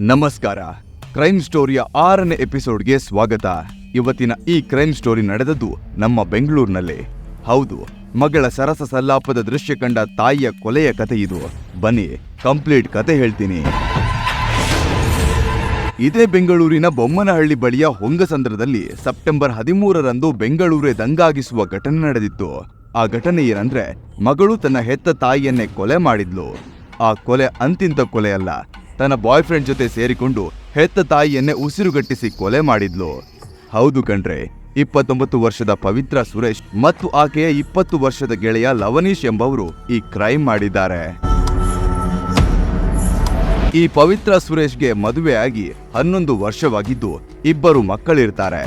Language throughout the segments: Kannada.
ನಮಸ್ಕಾರ. ಕ್ರೈಮ್ ಸ್ಟೋರಿಯ ಆರನೇ ಎಪಿಸೋಡ್ಗೆ ಸ್ವಾಗತ. ಇವತ್ತಿನ ಈ ಕ್ರೈಮ್ ಸ್ಟೋರಿ ನಡೆದದ್ದು ನಮ್ಮ ಬೆಂಗಳೂರಿನಲ್ಲಿ. ಹೌದು, ಮಗಳ ಸರಸ ಸಲ್ಲಾಪದ ದೃಶ್ಯ ಕಂಡ ತಾಯಿಯ ಕೊಲೆಯ ಕತೆ ಇದು. ಬನ್ನಿ ಕಂಪ್ಲೀಟ್ ಕತೆ ಹೇಳ್ತೀನಿ. ಇದೇ ಬೆಂಗಳೂರಿನ ಬೊಮ್ಮನಹಳ್ಳಿ ಬಳಿಯ ಹೊಂಗಸಂದ್ರದಲ್ಲಿ ಸೆಪ್ಟೆಂಬರ್ ಹದಿಮೂರರಂದು ಬೆಂಗಳೂರೇ ದಂಗಾಗಿಸುವ ಘಟನೆ ನಡೆದಿತ್ತು. ಆ ಘಟನೆ ಏನಂದ್ರೆ, ಮಗಳು ತನ್ನ ಹೆತ್ತ ತಾಯಿಯನ್ನೇ ಕೊಲೆ ಮಾಡಿದ್ಲು. ಆ ಕೊಲೆ ಅಂತಿಂತ ಕೊಲೆ ಅಲ್ಲ ತನ್ನ ಬಾಯ್ ಫ್ರೆಂಡ್ ಜೊತೆ ಸೇರಿಕೊಂಡು ಹೆತ್ತ ತಾಯಿಯನ್ನೇ ಉಸಿರುಗಟ್ಟಿಸಿ ಕೊಲೆ ಮಾಡಿದ್ಲು. ಹೌದು ಕಣ್ರೆ, ಇಪ್ಪತ್ತೊಂಬತ್ತು ವರ್ಷದ ಪವಿತ್ರ ಸುರೇಶ್ ಮತ್ತು ಆಕೆಯ ಇಪ್ಪತ್ತು ವರ್ಷದ ಗೆಳೆಯ ಲವನೀಶ್ ಎಂಬವರು ಈ ಕ್ರೈಮ್ ಮಾಡಿದ್ದಾರೆ. ಈ ಪವಿತ್ರ ಸುರೇಶ್ಗೆ ಮದುವೆಯಾಗಿ ಹನ್ನೊಂದು ವರ್ಷವಾಗಿದ್ದು ಇಬ್ಬರು ಮಕ್ಕಳಿರ್ತಾರೆ.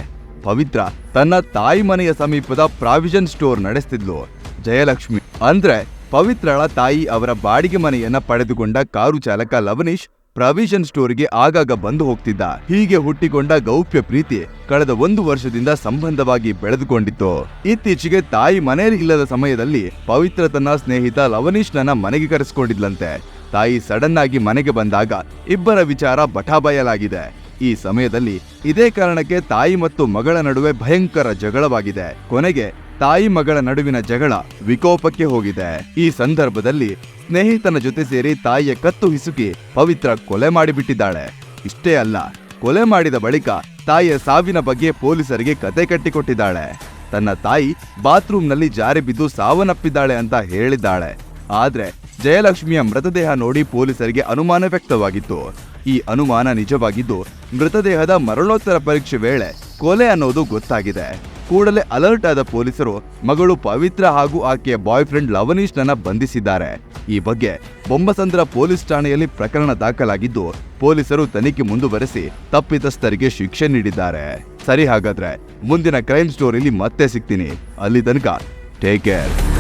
ಪವಿತ್ರ ತನ್ನ ತಾಯಿ ಮನೆಯ ಸಮೀಪದ ಪ್ರಾವಿಷನ್ ಸ್ಟೋರ್ ನಡೆಸ್ತಿದ್ಲು. ಜಯಲಕ್ಷ್ಮಿ ಅಂದ್ರೆ ಪವಿತ್ರಳ ತಾಯಿ ಅವರ ಬಾಡಿಗೆ ಮನೆಯನ್ನ ಪಡೆದುಕೊಂಡ ಕಾರು ಚಾಲಕ ಲವನೀಶ್ ಪ್ರಾವಿಷನ್ ಸ್ಟೋರ್ಗೆ ಆಗಾಗ ಬಂದು ಹೋಗ್ತಿದ್ದ. ಹೀಗೆ ಹುಟ್ಟಿಕೊಂಡ ಗೌಪ್ಯ ಪ್ರೀತಿ ಕಳೆದ ಒಂದು ವರ್ಷದಿಂದ ಸಂಬಂಧವಾಗಿ ಬೆಳೆದುಕೊಂಡಿತ್ತು. ಇತ್ತೀಚೆಗೆ ತಾಯಿ ಮನೆಯಲ್ಲಿ ಇಲ್ಲದ ಸಮಯದಲ್ಲಿ ಪವಿತ್ರ ತನ್ನ ಸ್ನೇಹಿತ ಲವನೀಶ್ನ ಮನೆಗೆ ಕರೆಸಿಕೊಂಡಿದ್ಲಂತೆ. ತಾಯಿ ಸಡನ್ ಆಗಿ ಮನೆಗೆ ಬಂದಾಗ ಇಬ್ಬರ ವಿಚಾರ ಬಟಾಬಯಲಾಗಿದೆ. ಈ ಸಮಯದಲ್ಲಿ ಇದೇ ಕಾರಣಕ್ಕೆ ತಾಯಿ ಮತ್ತು ಮಗಳ ನಡುವೆ ಭಯಂಕರ ಜಗಳವಾಗಿದೆ. ಕೊನೆಗೆ ತಾಯಿ ಮಗಳ ನಡುವಿನ ಜಗಳ ವಿಕೋಪಕ್ಕೆ ಹೋಗಿದೆ. ಈ ಸಂದರ್ಭದಲ್ಲಿ ಸ್ನೇಹಿತನ ಜೊತೆ ಸೇರಿ ತಾಯಿಯ ಕತ್ತು ಹಿಸುಕಿ ಪವಿತ್ರ ಕೊಲೆ ಮಾಡಿಬಿಟ್ಟಿದ್ದಾಳೆ. ಇಷ್ಟೇ ಅಲ್ಲ, ಕೊಲೆ ಮಾಡಿದ ಬಳಿಕ ತಾಯಿಯ ಸಾವಿನ ಬಗ್ಗೆ ಪೊಲೀಸರಿಗೆ ಕತೆ ಕಟ್ಟಿಕೊಟ್ಟಿದ್ದಾಳೆ. ತನ್ನ ತಾಯಿ ಬಾತ್ರೂಮ್ನಲ್ಲಿ ಜಾರಿ ಬಿದ್ದು ಸಾವನ್ನಪ್ಪಿದ್ದಾಳೆ ಅಂತ ಹೇಳಿದ್ದಾಳೆ. ಆದ್ರೆ ಜಯಲಕ್ಷ್ಮಿಯ ಮೃತದೇಹ ನೋಡಿ ಪೊಲೀಸರಿಗೆ ಅನುಮಾನ ವ್ಯಕ್ತವಾಗಿತ್ತು. ಈ ಅನುಮಾನ ನಿಜವಾಗಿದ್ದು ಮೃತದೇಹದ ಮರಣೋತ್ತರ ಪರೀಕ್ಷೆ ವೇಳೆ ಕೊಲೆ ಅನ್ನೋದು ಗೊತ್ತಾಗಿದೆ. ಕೂಡಲೇ ಅಲರ್ಟ್ ಆದ ಪೊಲೀಸರು ಮಗಳು ಪವಿತ್ರ ಹಾಗೂ ಆಕೆಯ ಬಾಯ್ ಫ್ರೆಂಡ್ ಬಂಧಿಸಿದ್ದಾರೆ. ಈ ಬಗ್ಗೆ ಬೊಂಬಸಂದ್ರ ಪೊಲೀಸ್ ಠಾಣೆಯಲ್ಲಿ ಪ್ರಕರಣ ದಾಖಲಾಗಿದ್ದು, ಪೊಲೀಸರು ತನಿಖೆ ಮುಂದುವರೆಸಿ ತಪ್ಪಿತಸ್ಥರಿಗೆ ಶಿಕ್ಷೆ ನೀಡಿದ್ದಾರೆ. ಸರಿ ಹಾಗಾದ್ರೆ ಮುಂದಿನ ಕ್ರೈಮ್ ಸ್ಟೋರಿಲಿ ಮತ್ತೆ ಸಿಗ್ತೀನಿ. ಅಲ್ಲಿ ತನಕ ಟೇಕ್ ಕೇರ್.